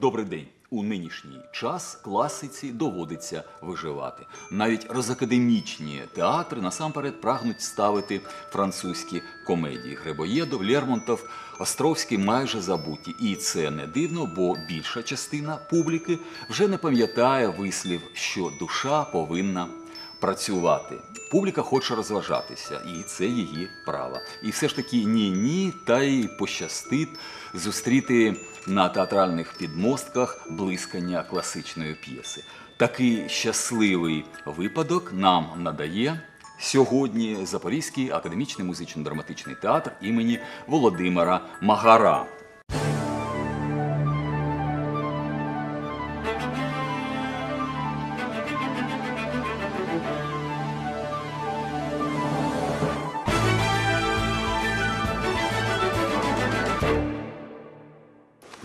Добрий день. У нинішній час класиці доводиться виживати. Навіть розакадемічні театри насамперед прагнуть ставити французькі комедії. Грибоєдов, Лермонтов, Островський майже забуті. І це не дивно, бо більша частина публіки вже не пам'ятає вислів, що душа повинна працювати. Публіка хоче розважатися, і це її право. І все ж таки ні-ні, та й пощастить зустріти на театральних підмостках блискання класичної п'єси. Такий щасливий випадок нам надає сьогодні Запорізький академічний музично-драматичний театр імені Володимира Магара.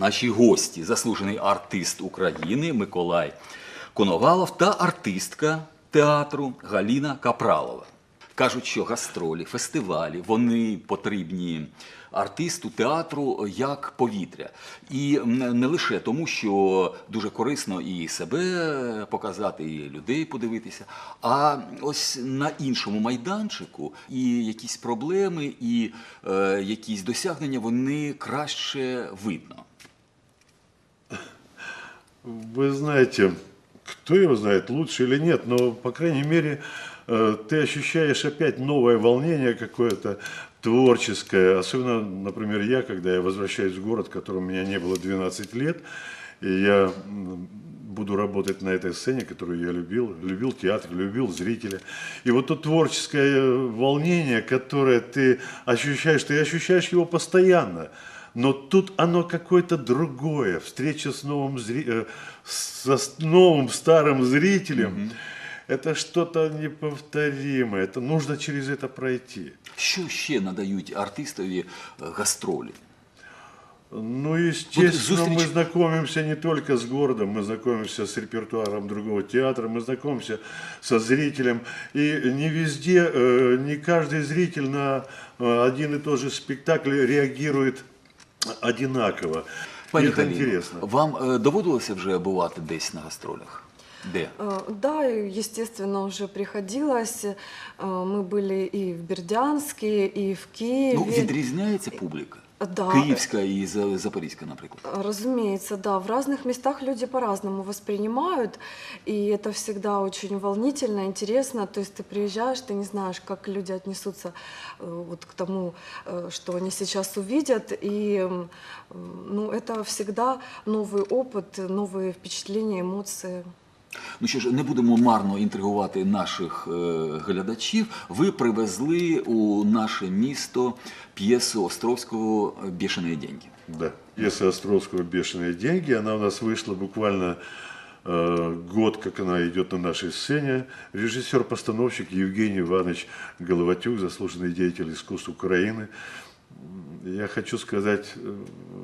Наші гості, заслужений артист України Миколай Коновалов та артистка театру Галіна Капралова. Кажуть, що гастролі, фестивалі вони потрібні артисту театру як повітря. І не лише тому, що дуже корисно і себе показати, і людей подивитися, а ось на іншому майданчику і якісь проблеми, і е, якісь досягнення вони краще видно. Вы знаете, кто его знает, лучше или нет, но, по крайней мере, э, ты ощущаешь опять новое волнение какое-то творческое. Особенно, например, я, когда я возвращаюсь в город, в котором у меня не было 12 лет, и я буду работать на этой сцене, которую я любил, любил театр, любил зрителя. И вот то творческое э, волнение, которое ты ощущаешь, ты ощущаешь его постоянно Но тут оно какое-то другое. Встреча с новым, зри... э, со с новым старым зрителем. Это что-то неповторимое. Это нужно через это пройти. Що ще надають артистові е, гастролі? Ну, естественно, Вот мы зустріч- знакомимся не только с городом, мы знакомимся с репертуаром другого театра, мы знакомимся со зрителем. И не везде, э, не каждый зритель на э, один и тот же спектакль реагирует одинаково. Пані И это Галіно, интересно. вам е, доводилося вже бувати десь на гастролях? Де? Э, Да, естественно, уже приходилось. Э, Мы были и в Бердянске, и в Киеве. Ну, відрізняється публіка? Да. Київська і За- Запорізька, наприклад. Разумеется, да. В разных местах люди по-разному воспринимают, и это всегда очень волнительно, интересно. То есть ты приезжаешь, ты не знаешь, как люди отнесутся э, вот к тому, э, что они сейчас увидят, и м, ну, это всегда новый опыт, новые впечатления, эмоции. Ну що ж, не будемо марно інтригувати наших е, глядачів. Ви привезли у наше місто п'єсу Островського «Бешеные деньги». Да. Пьеса Островского «Бешеные деньги». Она у нас вышла буквально э, год, как она идет на нашей сцене. Режиссер-постановщик Евгений Иванович Головатюк, заслуженный деятель искусств Украины. Я хочу сказать, э,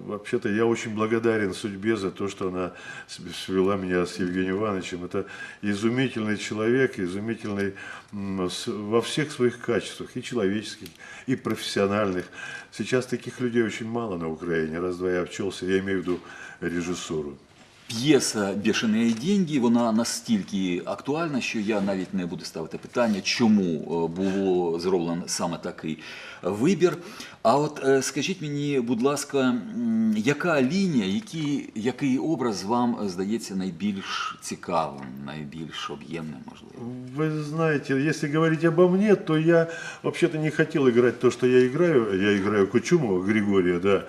вообще-то я очень благодарен судьбе за то, что она с- свела меня с Евгением Ивановичем. Это изумительный человек, изумительный м, с- во всех своих качествах, и человеческих, и профессиональных. Сейчас таких людей очень мало на Украине. Раз-два я обчелся, я имею в виду режиссуру. П'єса «Бешеные деньги» вона настільки актуальна, що я навіть не буду ставити питання, чому е, було зроблено саме такий вибір. А от е, скажіть мені, будь ласка, м, яка лінія, який, який образ вам е, здається найбільш цікавим, найбільш об'ємним, можливо? Вы знаете, если говорить обо мне, то я вообще-то не хотел играть то, что я играю. Я играю Кучумова Григория, да.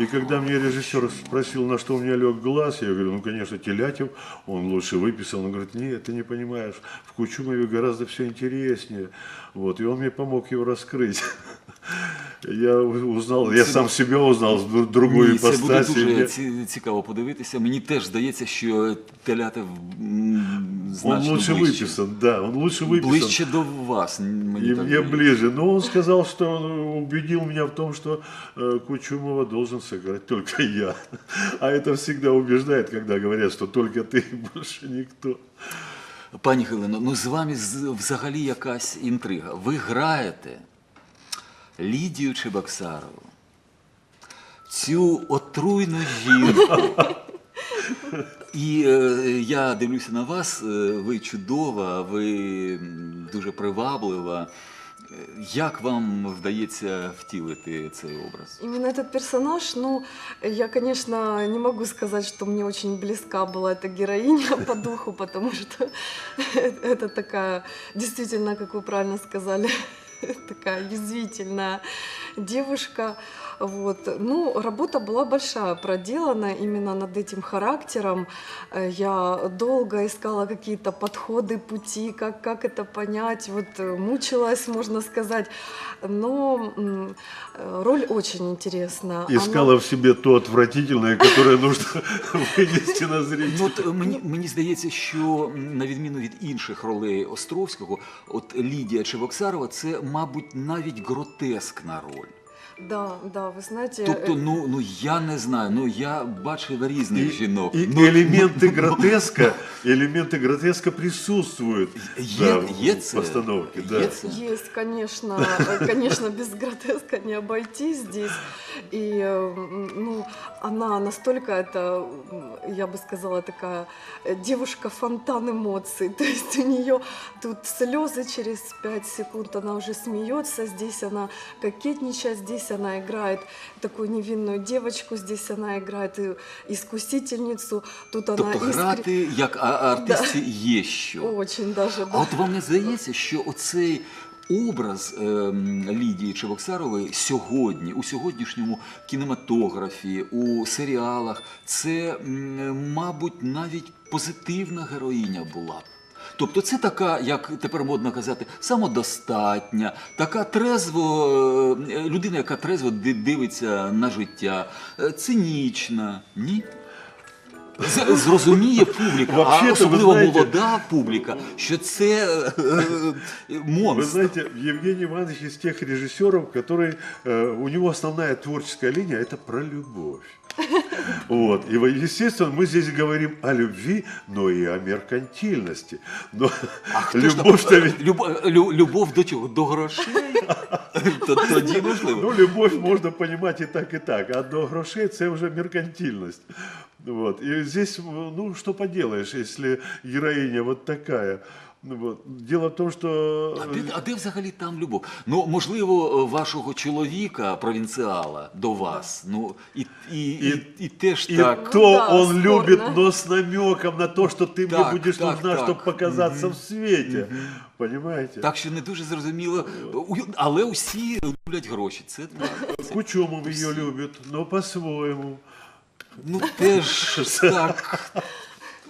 И когда мне режиссер спросил, на что у меня лег глаз, я говорю, ну, конечно, Телятев, он лучше выписал. Он говорит, нет, ты не понимаешь, в Кучумове гораздо все интереснее. Вот, и он мне помог его раскрыть. Я узнал, я сам себя узнал с дру- другой Ні, це буде ипостаси. дуже Мне- ці- цікаво подивитися. Мені теж здається, що Телятев м, Он значно лучше ближче. выписан, да, он лучше выписан. Ближче до вас. Мені И так мне здається. ближе. Но он сказал, что он убедил меня в том, что э, Кучумова должен сыграть только я. А это всегда убеждает, когда говорят, что только ты и больше никто. Пані Хелено, ну з вами з- взагалі якась інтрига. Ви граєте Лідію Чебоксарову, цю отруйну жінку. І е, я дивлюся на вас, е, ви чудова, ви м, дуже приваблива. Е, Як вам вдається втілити цей образ? Именно этот персонаж, ну, я, конечно, не могу сказать, что мне очень близка была эта героиня по духу, потому что это такая, действительно, как вы правильно сказали, такая язвительная девушка. Вот. Ну, работа была большая, проделана именно над этим характером. Э, Я долго искала какие-то подходы, пути, как, как это понять. Вот э, мучилась, можно сказать. Но роль очень интересна. Искала в себе то отвратительное, которое нужно вынести на Ну, зрителя. от е, мені, мені здається, що м, на відміну від інших ролей Островського, от Лідія Чебоксарова це, мабуть, навіть гротескна роль. Да, да, вы знаете, Тобто, э, ну, ну я не знаю, ну я бачив різних жінок. и ну, элементы гротеска, элементы гротеска присутствуют Є, да, є в це, постановке. є Да. це. Есть, конечно, э, конечно, без гротеска не обойтись здесь. И, э, м, ну, она настолько это, м, я бы сказала, такая э, девушка-фонтан эмоций. То есть у нее тут слезы через 5 секунд, она уже смеется, здесь она кокетничает, здесь она играет такую невинную девочку, здесь она играет и искусительницю, тут она Тобто грати як а- артистці є що. Очень даже, А от вам не здається, що оцей образ ем, Лідії Чебоксарової сьогодні, у сьогоднішньому кінематографі, у серіалах, це, мабуть, навіть позитивна героїня була. б. Тобто це така, як тепер модно казати, самодостатня, така трезво, е, людина, яка трезво ди- дивиться на життя, е, цинічна, ні? З- Зрозуміє публіка, а Вообще-то, ви особливо знаєте- молода публіка, що це е, е, Вы монстр. знаете, Евгений Иванович из тех режиссеров, который, э, у него основная творческая линия – это про любовь. Вот. И, естественно, мы здесь говорим о любви, но и о меркантильности. Но А любовь-то ведь... Любов, лю- любов до чого? До грошей? То- Тоді можливо. Ну, любовь можно понимать и так, и так. А до грошей це вже меркантильность. Вот. И здесь, ну, что поделаешь, если героиня вот такая. Ну, Вот. Дело в том, что... А де, а де взагалі там любов? Ну, можливо, вашого чоловіка, провінціала, до вас. Ну, і, і, і, і, теж И так. то да, он спорно. любит, но с намеком на то, что ты Так, мне будешь так, нужна, так. чтобы показаться в свете. Понимаете? Так що не дуже зрозуміло. У- Але усі люблять гроші. Це так. Кучумов ее любит, но по-своему. Ну теж так.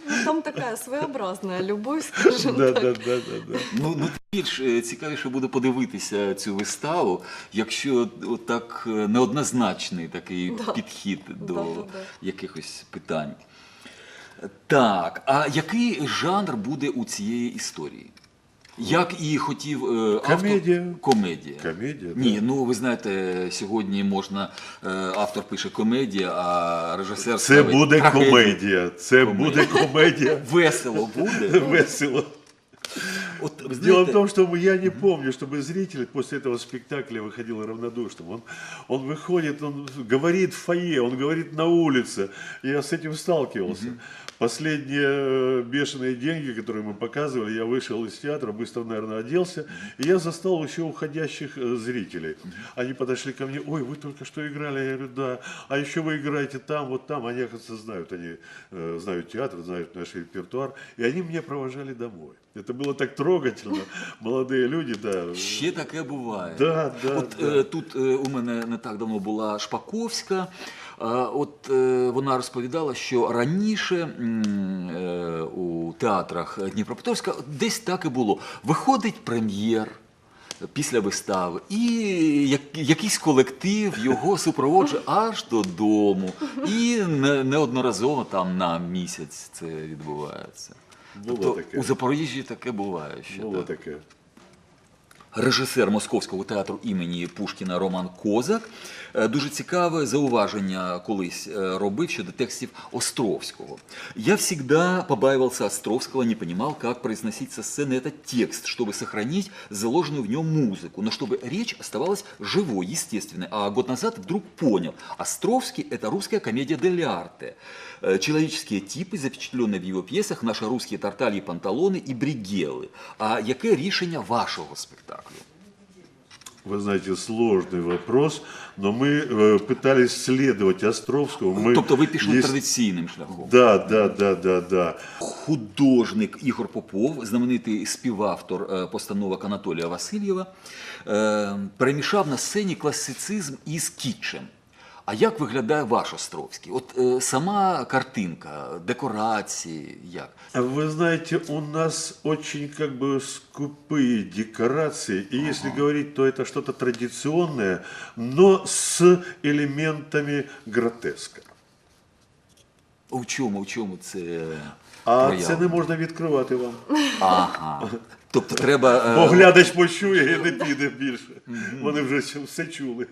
Ну, там така своєобразна любов, скажімо Да, так. да, да, да, да. Ну, ну більш е, цікавіше буде подивитися цю виставу, якщо так е, неоднозначний такий Да. підхід до Да, да, да. якихось питань. Так, а який жанр буде у цієї історії? Як і хотів е, автор... Комедія. Комедія. Комедія, Ні, да. ну ви знаєте, сьогодні можна е, автор пише комедія, а режисер Це ставить буде трагедію. комедія. Це Комедія. буде комедія. Весело буде. Весело. От, ви Дело знаєте, в том, что я не помню, чтобы зритель после этого спектакля выходил равнодушным. Он, он выходит, он говорит в фойе, он говорит на улице. Я с этим сталкивался. Последние э, бешеные деньги, которые мы показывали, я вышел из театра, быстро, наверное, оделся, и я застал еще уходящих э, зрителей. Они подошли ко мне, ой, вы только что играли, я говорю, да, а еще вы играете там, вот там, они, оказывается, знают, они э, знают театр, знают наш репертуар, и они меня провожали домой. Это было так трогательно. Молодые люди, да. Ще таке буває. Да, да, От да. е, тут е, у мене не так давно була Шпаковська. От е, вона розповідала, що раніше е, у театрах Дніпропетровська десь так і було. Виходить прем'єр. Після вистави, і якийсь колектив його супроводжує аж додому. І неодноразово там на місяць це відбувається. Було тобто таке. у Запоріжжі таке буває. Що Было так. такое Режисер Московського театру імені Пушкіна Роман Козак Е, Дуже цікаве зауваження колись е, робив щодо текстів Островского. Я всегда побаивался Островского, не понимал, как произносить со сцены этот текст, чтобы сохранить заложенную в нем музыку, но чтобы речь оставалась живой, естественной. А год назад вдруг понял, Островский – это русская комедия дель арте. Э, Человеческие типы, запечатленные в его пьесах, наши русские тартальи, панталоны и бригелы. А яке рішення вашого спектаклю? Вы знаете, сложный вопрос, но мы э, пытались следовать Островскому. Мы тобто ви пішли есть- традиційним шляхом? Да, да, да, да, да. Художник Ігор Попов, знаменитий співавтор е, постановок Анатолія Васильєва, е, перемішав на сцені класицизм із кітчем. А як виглядає ваш Островський? От е, сама картинка, декорації, як? А Вы знаете, у нас очень как бы скупые декорации, и если говорить, то это что-то традиционное, но с элементами гротеска. У чому, у чому це? А проява? це не можна відкривати вам. Ага. Тобто треба. Бо е, глядач почує і не піде більше. Вони вже все чули.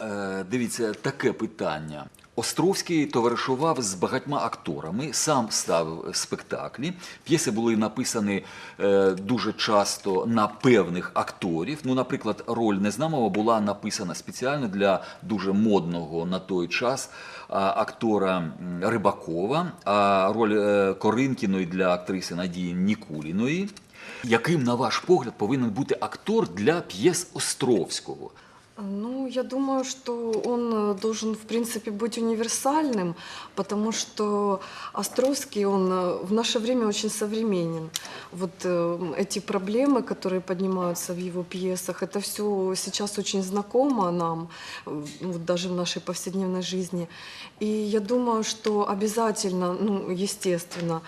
Е, Дивіться, таке питання. Островський товаришував з багатьма акторами, сам ставив спектаклі. П'єси були написані е, дуже часто на певних акторів. Ну, наприклад, роль Незнамова була написана спеціально для дуже модного на той час актора Рибакова, а роль е, Коринкіної для актриси Надії Нікуліної. Яким, на ваш погляд, повинен бути актор для п'єс Островського? Ну, я думаю, что он э, должен, в принципе, быть универсальным, потому что Островский, он э, в наше время очень современен. Вот э, эти проблемы, которые поднимаются в его пьесах, это все сейчас очень знакомо нам, э, вот даже в нашей повседневной жизни. И я думаю, что обязательно, ну, естественно,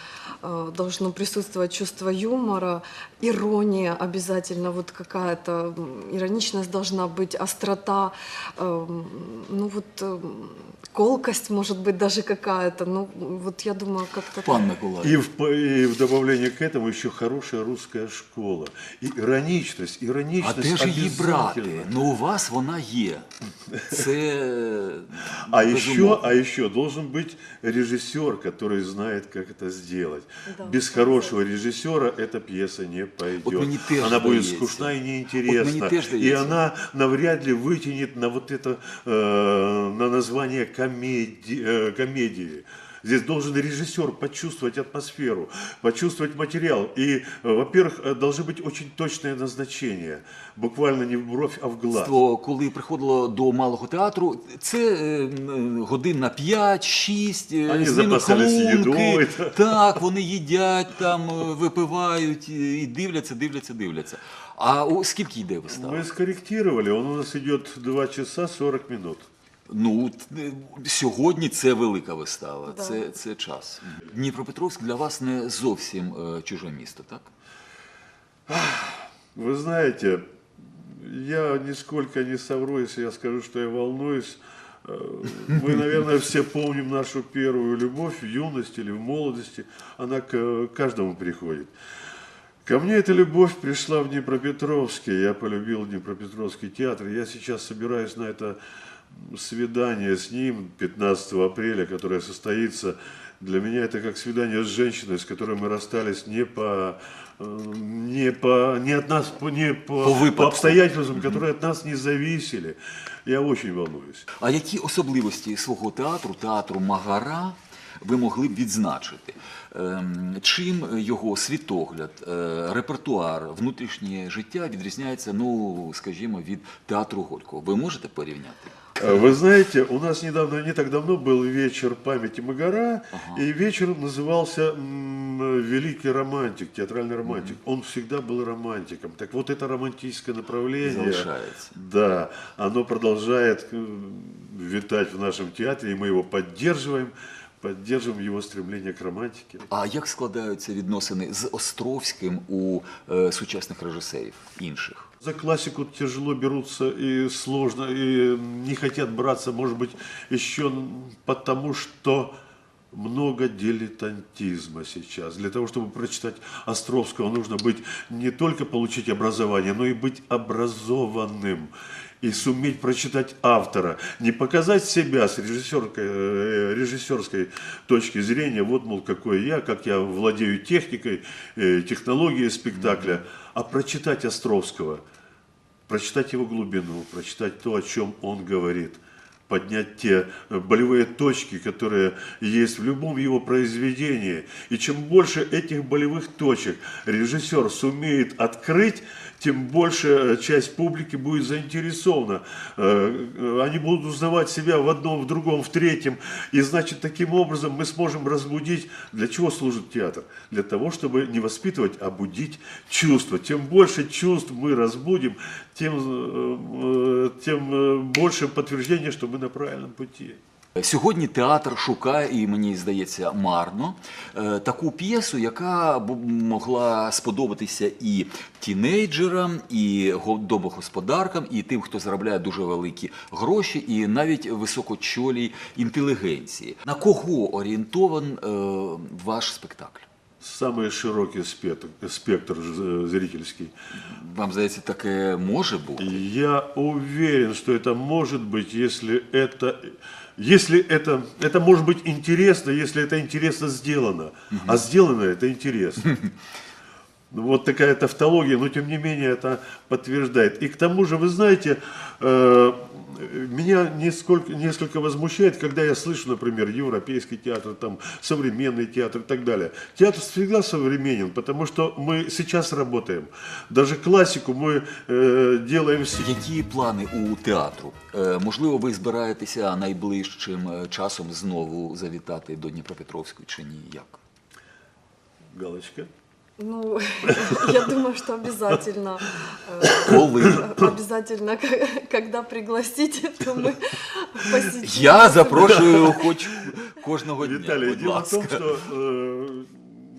должно присутствовать чувство юмора, ирония обязательно, вот какая-то м, ироничность должна быть, острота, эм, ну вот эм, колкость может быть даже какая-то, ну вот я думаю как-то Пан так. Миколай. И в, и в добавление к этому еще хорошая русская школа. И ироничность, А ироничность де ж її брати? обязательно. Ну у вас вона є. Це А безумовно. еще, а еще должен быть режиссер, который знает, как это сделать. Да. Без хорошего режиссера эта пьеса не пойдет. Вот она будет здається. скучна и Вот неинтересна. тоже и здається. она навряд ли вытянет на вот это, э, на название комедии, э, комедии. Здесь должен режиссер почувствовать атмосферу, почувствовать материал. И, э, во-первых, э, должны быть очень точные назначения. Буквально не в бровь, а в глаз. То, коли приходило до малого театру, це е, м, годин на 5-6, е, Вони з ними запасались клунки. їдою. Так, вони їдять, там е, випивають і дивляться, дивляться, дивляться. А о, скільки йде вистава? Мы скорректировали, он у нас идет 2 часа 40 минут. Ну, т- е, сьогодні це велика вистава, Да. це, це час. Дніпропетровськ для вас не зовсім е, чуже місто, так? Вы знаете, я нисколько не совру, если я скажу, что я волнуюсь. Э, Мы, наверное, все помним нашу первую любовь в юности или в молодости. Она к э, каждому приходит. Ко мне эта любовь пришла в Днепропетровске. Я полюбил Днепропетровский театр. Я сейчас собираюсь на это свидание с ним 15 апреля, которое состоится. Для меня это как свидание с женщиной, с которой мы расстались не по э, не по не от нас по- не по, По выпадку. по обстоятельствам, которые от нас не зависели. Я очень волнуюсь. А які особливості свого театру, театру Магара, ви могли б відзначити? Ем, Чим його світогляд, е, репертуар, внутрішнє життя відрізняється, ну, скажімо, від театру Горького? Ви можете порівняти? Э, Вы знаете, у нас недавно, не так давно был вечер памяти Магара, и вечер назывался м, «Великий романтик», театральный романтик. Он всегда был романтиком. Так вот это романтическое направление, Залишается. да, оно продолжает э, витать в нашем театре, и мы его поддерживаем, поддерживаем его стремление к романтике. А як складаються відносини з Островським у е, сучасних режисерів інших? За классику тяжело берутся и сложно, и не хотят браться, может быть, еще потому, что много дилетантизма сейчас. Для того, чтобы прочитать Островского, нужно быть не только получить образование, но и быть образованным. и суметь прочитать автора, не показать себя с режиссерской, э, режиссерской точки зрения, вот, мол, какой я, как я владею техникой, э, технологией спектакля, а прочитать Островского, прочитать его глубину, прочитать то, о чем он говорит – поднять те э, болевые точки, которые есть в любом его произведении. И чем больше этих болевых точек режиссер сумеет открыть, тем больше э, часть публики будет заинтересована. Э, Они будут узнавать себя в одном, в другом, в третьем. И значит, таким образом мы сможем разбудить, для чего служит театр? Для того, чтобы не воспитывать, а будить чувства. Тем больше чувств мы разбудим, тем, тем больше подтверждение, что мы на правильном пути. Сьогодні театр шукає, і мені здається, марно е, таку п'єсу, яка б могла сподобатися і тінейджерам, і го- домогосподаркам, і тим, хто заробляє дуже великі гроші, і навіть високочолій інтелігенції. На кого орієнтован е, ваш спектакль? Самый широкий спектр, спектр э, зрительский. Вам здається, таке може бути? Я уверен, что это может быть, если это, если это, это может быть интересно, если это интересно сделано. А сделано это интересно. Ну, Вот такая тавтология, но тем не менее это подтверждает. И к тому же, вы знаете, э, меня несколько, несколько возмущает, когда я слышу, например, европейский театр, там, современный театр и так далее. Театр всегда современен, потому что мы сейчас работаем. Даже классику мы э, делаем с- Які плани у театру? Е, Можливо, ви збираєтеся найближчим е, часом знову завітати до Дніпропетровської чи ні? Як? Галочка. Ну, я думаю, что обязательно, э, Коли? обязательно, когда пригласите, то мы посетим. Я запрошую хоч кожного дня. Виталий, дело в том, что э,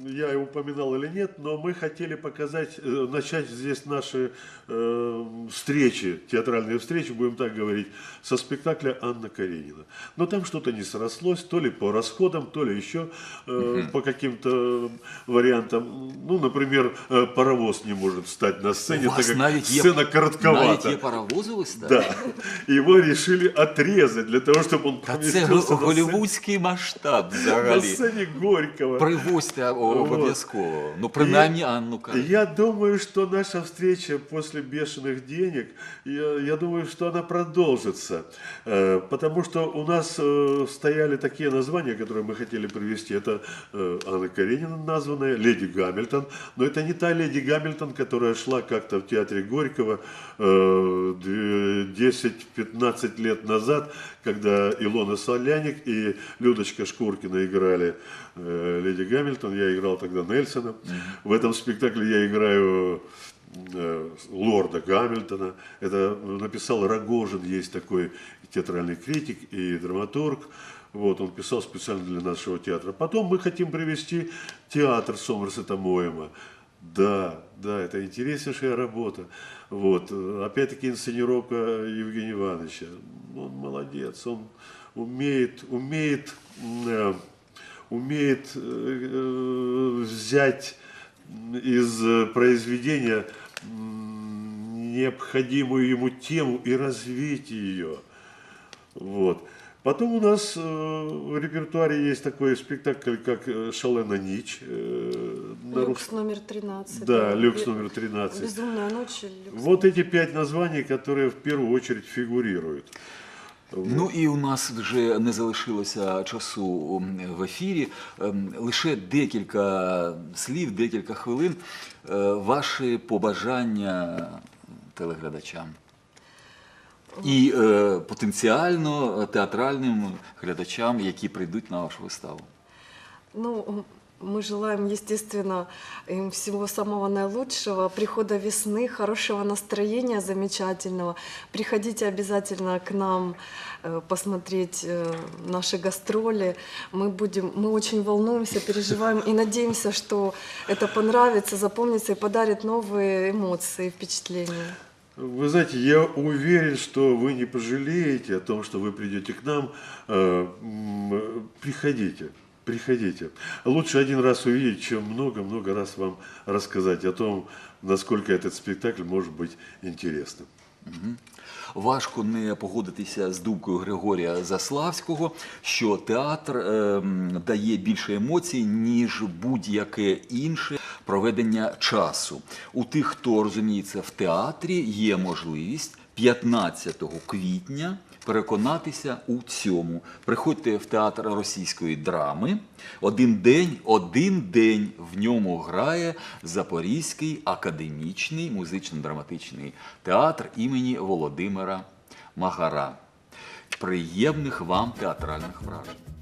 я упоминал или нет, но мы хотели показать, э, начать здесь наши э, встречи, театральные встречи, будем так говорить, со спектакля Анна Каренина. Но там что-то не срослось, то ли по расходам, то ли еще э, по каким-то вариантам. Ну, например, э, паровоз не может встать на сцене, У так вас как навіть є, сцена навіть коротковата. є паровози ось так? Да. Его решили отрезать для того, чтобы он Та це поместился на сцене- голівудський масштаб на взагалі. сцене Горького. Привозьте о, обов'язково. Ну, принаймні Анну Каренину. Я думаю, что наша встреча после бешеных денег, я, я думаю, что она продолжится. Э, Потому что у нас э, стояли такие названия, которые мы хотели привести. Это э, Анна Каренина названная, Леди Гамильтон. Но это не та Леди Гамильтон, которая шла как-то в театре Горького э, две- 10-15 лет назад, когда Илона Соляник и Людочка Шкуркина играли э, Леди Гамильтон. Я играл тогда Нельсона. В этом спектакле я играю э, лорда Гамильтона. Это написал Рогожин, есть такой театральный критик и драматург. Вот, он писал специально для нашего театра. Потом мы хотим привести театр Сомерсета Моема. Да, да, это интереснейшая работа. Вот, э, опять-таки инсценировка Евгения Ивановича. Он молодец, он умеет, умеет, э, умеет э, взять из произведения необходимую ему тему и развить ее. Вот. Потом у нас в репертуаре есть такой спектакль, как «Шалена нич». э, на Люкс русском. номер 13. Да, люкс Бе- номер 13. Безумная ночь. или люкс Вот эти пять названий, которые в первую очередь фигурируют. Ну і у нас вже не залишилося часу м, в ефірі. Ем, Лише декілька слів, декілька хвилин. Е, Ваші побажання телеглядачам. І е, потенціально театральним глядачам, які прийдуть на вашу виставу. Ну, мы желаем, естественно, им всего самого наилучшего, прихода весны, хорошего настроения замечательного. Приходите обязательно к нам э, посмотреть э, наши гастроли. Мы будем, мы очень волнуемся, переживаем и надеемся, что это понравится, запомнится и подарит новые эмоции, и впечатления. Вы знаете, я уверен, что вы не пожалеете о том, что вы придете к нам. Э, Приходите, приходите. Лучше один раз увидеть, чем много-много раз вам рассказать о том, насколько этот спектакль может быть интересным. Важко не погодитися з думкою Григорія Заславського, що театр ем, дає більше емоцій, ніж будь-яке інше проведення часу. У тих, хто розуміється в театрі, є можливість 15 квітня переконатися у цьому. Приходьте в театр російської драми. Один день, один день в ньому грає Запорізький академічний музично-драматичний театр імені Володимира Магара. Приємних вам театральних вражень.